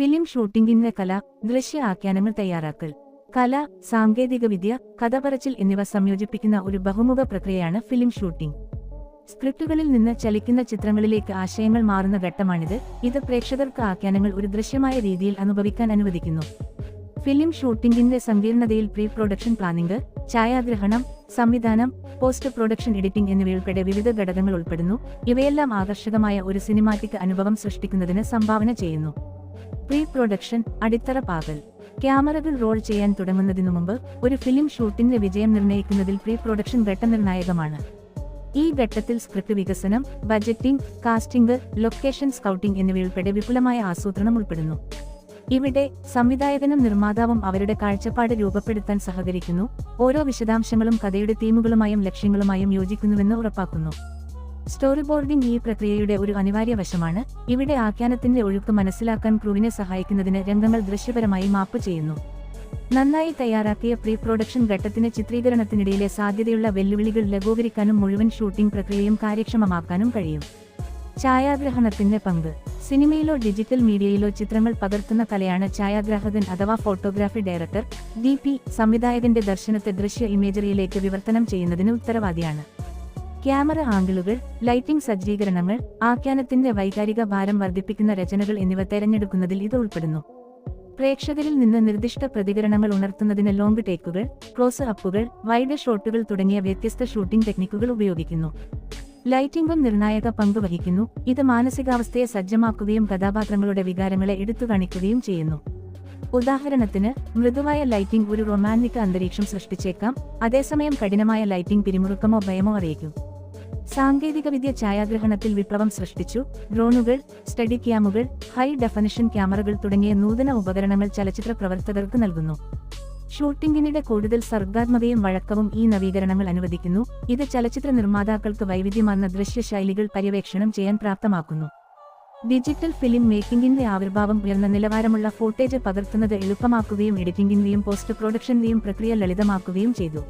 Film ഷൂട്ടിംഗിന്റെ കല ദൃശ്യ ആഖ്യാനങ്ങൾ തയ്യാറാക്കൽ കല സാങ്കേതികവിദ്യ കഥപറച്ചിൽ എന്നിവ സംയോജിപ്പിക്കുന്ന ഒരു ബഹുമുഖ പ്രക്രിയയാണ് ഫിലിം ഷൂട്ടിംഗ്. സ്ക്രിപ്റ്റുകളിൽ നിന്ന് ചലിക്കുന്ന ചിത്രങ്ങളിലേക്ക് ആശയങ്ങൾ മാറുന്ന ഘട്ടമാണിത്. ഇത് പ്രേക്ഷകർക്ക് ആഖ്യാനങ്ങൾ ഒരു ദൃശ്യമായ രീതിയിൽ അനുഭവിക്കാൻ അനുവദിക്കുന്നു. ഫിലിം ഷൂട്ടിംഗിന്റെ സങ്കീർണതയിൽ പ്രീ പ്രൊഡക്ഷൻ പ്ലാനിംഗ് ഛായാഗ്രഹണം സംവിധാനം പോസ്റ്റ് പ്രൊഡക്ഷൻ എഡിറ്റിംഗ് എന്നിവയുൾപ്പെടെ വിവിധ ഘടകങ്ങൾ ഉൾപ്പെടുന്നു. ഇവയെല്ലാം ആകർഷകമായ ഒരു സിനിമാറ്റിക് അനുഭവം സൃഷ്ടിക്കുന്നതിന് സംഭാവന ചെയ്യുന്നു. പ്രീ പ്രൊഡക്ഷൻ അടിത്തറ പാകൽ. ക്യാമറകൾ റോൾ ചെയ്യാൻ തുടങ്ങുന്നതിനു മുമ്പ് ഒരു ഫിലിം ഷൂട്ടിന്റെ വിജയം നിർണയിക്കുന്നതിൽ പ്രീ പ്രൊഡക്ഷൻ ഘട്ടം നിർണായകമാണ്. ഈ ഘട്ടത്തിൽ സ്ക്രിപ്റ്റ് വികസനം ബജറ്റിംഗ് കാസ്റ്റിംഗ് ലൊക്കേഷൻ സ്കൗട്ടിംഗ് എന്നിവയുൾപ്പെടെ വിപുലമായ ആസൂത്രണം ഉൾപ്പെടുന്നു. ഇവിടെ സംവിധായകനും നിർമ്മാതാവും അവരുടെ കാഴ്ചപ്പാട് രൂപപ്പെടുത്താൻ സഹകരിക്കുന്നു ഓരോ വിശദാംശങ്ങളും കഥയുടെ തീമുകളുമായും ലക്ഷ്യങ്ങളുമായും യോജിക്കുന്നുവെന്ന് ഉറപ്പാക്കുന്നു. സ്റ്റോറി ബോർഡിംഗ് ഈ പ്രക്രിയയുടെ ഒരു അനിവാര്യ വശമാണ് ഇവിടെ ആഖ്യാനത്തിന്റെ ഒഴുക്ക് മനസ്സിലാക്കാൻ ക്രൂവിനെ സഹായിക്കുന്നതിന് രംഗങ്ങൾ ദൃശ്യപരമായി മാപ്പ് ചെയ്യുന്നു. നന്നായി തയ്യാറാക്കിയ പ്രീ പ്രൊഡക്ഷൻ ഘട്ടത്തിന് ചിത്രീകരണത്തിനിടയിലെ സാധ്യതയുള്ള വെല്ലുവിളികൾ ലഘൂകരിക്കാനും മുഴുവൻ ഷൂട്ടിംഗ് പ്രക്രിയയും കാര്യക്ഷമമാക്കാനും കഴിയും. ഛായാഗ്രഹണത്തിന്റെ പങ്ക്. സിനിമയിലോ ഡിജിറ്റൽ മീഡിയയിലോ ചിത്രങ്ങൾ പകർത്തുന്ന കലയാണ് ഛായാഗ്രാഹകൻ അഥവാ ഫോട്ടോഗ്രാഫി ഡയറക്ടർ ഡി പി സംവിധായകന്റെ ദർശനത്തെ ദൃശ്യ ഇമേജറിയിലേക്ക് വിവർത്തനം ചെയ്യുന്നതിന് ഉത്തരവാദിയാണ്. ക്യാമറ ആംഗിളുകൾ ലൈറ്റിംഗ് സജ്ജീകരണങ്ങൾ ആഖ്യാനത്തിന്റെ വൈകാരിക ഭാരം വർദ്ധിപ്പിക്കുന്ന രചനകൾ എന്നിവ തെരഞ്ഞെടുക്കുന്നതിൽ ഇത് ഉൾപ്പെടുന്നു. പ്രേക്ഷകരിൽ നിന്ന് നിർദ്ദിഷ്ട പ്രതികരണങ്ങൾ ഉണർത്തുന്നതിന് ലോങ് ടേക്കുകൾ ക്ലോസ് അപ്പുകൾ വൈഡ് ഷോട്ടുകൾ തുടങ്ങിയ വ്യത്യസ്ത ഷൂട്ടിംഗ് ടെക്നിക്കുകൾ ഉപയോഗിക്കുന്നു. ലൈറ്റിംഗും നിർണായക പങ്ക് വഹിക്കുന്നു. ഇത് മാനസികാവസ്ഥയെ സജ്ജമാക്കുകയും കഥാപാത്രങ്ങളുടെ വികാരങ്ങളെ എടുത്തു കാണിക്കുകയും ചെയ്യുന്നു. ഉദാഹരണത്തിന് മൃദുവായ ലൈറ്റിംഗ് ഒരു റൊമാന്റിക് അന്തരീക്ഷം സൃഷ്ടിച്ചേക്കാം. അതേസമയം കഠിനമായ ലൈറ്റിംഗ് പിരിമുറുക്കമോ ഭയമോ അറിയിക്കും. സാങ്കേതികവിദ്യ ഛായാഗ്രഹണത്തിൽ വിപ്ലവം സൃഷ്ടിച്ചു. ഡ്രോണുകൾ സ്റ്റഡി ക്യാമുകൾ ഹൈ ഡെഫനിഷൻ ക്യാമറകൾ തുടങ്ങിയ നൂതന ഉപകരണങ്ങൾ ചലച്ചിത്ര പ്രവർത്തകർക്ക് നൽകുന്നു. ഷൂട്ടിംഗിനിടെ കൂടുതൽ സർഗാത്മകയും വഴക്കവും ഈ നവീകരണങ്ങൾ അനുവദിക്കുന്നു. ഇത് ചലച്ചിത്ര നിർമ്മാതാക്കൾക്ക് വൈവിധ്യമാർന്ന ദൃശ്യശൈലികൾ പര്യവേക്ഷണം ചെയ്യാൻ പ്രാപ്തമാക്കുന്നു. ഡിജിറ്റൽ ഫിലിം മേക്കിംഗിന്റെ ആവിർഭാവം ഉയർന്ന നിലവാരമുള്ള ഫോട്ടേജ് പകർത്തുന്നത് എളുപ്പമാക്കുകയും എഡിറ്റിംഗിന്റെയും പോസ്റ്റ് പ്രൊഡക്ഷന്റെയും പ്രക്രിയ ലളിതമാക്കുകയും ചെയ്തു.